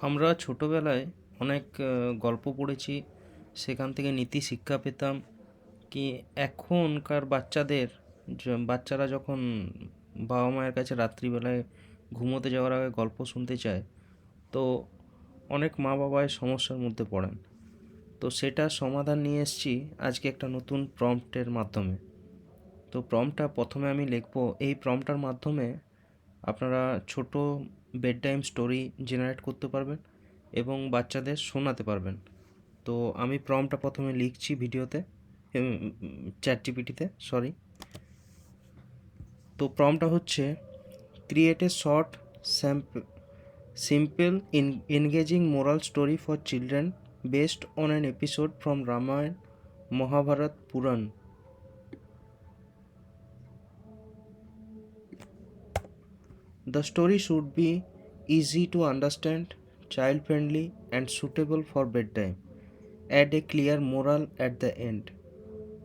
আমরা ছোটোবেলায় অনেক গল্প পড়েছি। সেখান থেকে নীতি শিক্ষা পেতাম কি এখনকার বাচ্চাদের বাচ্চারা যখন বাবা মায়ের কাছে রাত্রিবেলায় ঘুমোতে যাওয়ার আগে গল্প শুনতে চায়, তো অনেক মা বাবাই সমস্যার মধ্যে পড়েন। তো সেটার সমাধান নিয়ে এসেছি আজকে একটা নতুন প্রম্পটের মাধ্যমে। তো প্রম্পটটা প্রথমে আমি লিখব। এই প্রম্পটার মাধ্যমে আপনারা ছোট বেড টাইম স্টোরি জেনারেট করতে পারবেন এবং বাচ্চাদের শোনাতে পারবেন। তো আমি প্রম্পটটা প্রথমে লিখছি ভিডিওতে চ্যাট জিপিটিতে সরি তো প্রমটা হচ্ছে create a short simple engaging moral story for children based on an episode from Ramayana Mahabharata Purana The story should be easy to understand, child friendly, and suitable for bedtime. Add a clear moral at the end.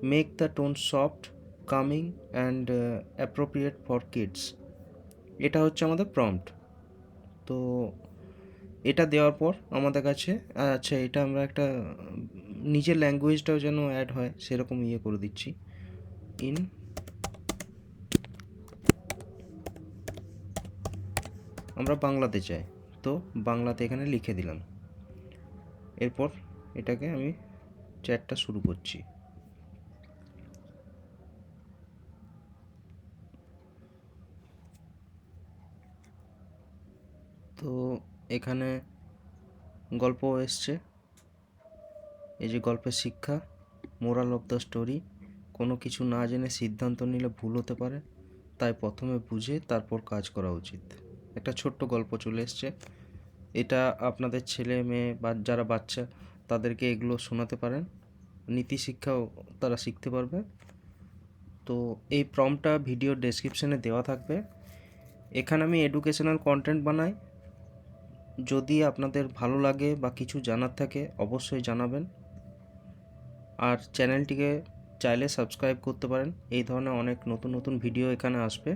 Make the tone soft, calming, and uh, appropriate for kids. এটা হচ্ছে আমাদের prompt তো এটা দেওয়ার পর আমাদের কাছে আচ্ছা এটা আমরা একটা নিজের ল্যাঙ্গুয়েজটাও যেন অ্যাড হয় সেরকম ইয়ে করে দিচ্ছি ইন আমরা বাংলাতে চাই। তো বাংলাতে এখানে লিখে দিলাম। এরপর এটাকে আমি চ্যাটটা শুরু করছি। তো এখানে গল্প এসছে। এই যে গল্পের শিক্ষা, মোরাল অফ দ্য স্টোরি। কোনো কিছু না জেনে সিদ্ধান্ত নিলে ভুল হতে পারে, তাই প্রথমে বুঝে তারপর কাজ করা উচিত। একটা ছোট্ট গল্প চলে এসছে। এটা আপনাদের ছেলে, মেয়ে বা যারা বাচ্চা, তাদেরকে এগুলো শোনাতে পারেন। নীতি শিক্ষাও তারা শিখতে পারবে। তো এই প্রমটা ভিডিও ডেসক্রিপশনে দেওয়া থাকবে। এখানে আমি এডুকেশনাল কন্টেন্ট বানাই। যদি আপনাদের ভালো লাগে বা কিছু জানার থাকে, অবশ্যই জানাবেন। আর চ্যানেলটিকে চাইলে সাবস্ক্রাইব করতে পারেন। এই ধরনের অনেক নতুন নতুন ভিডিও এখানে আসবে।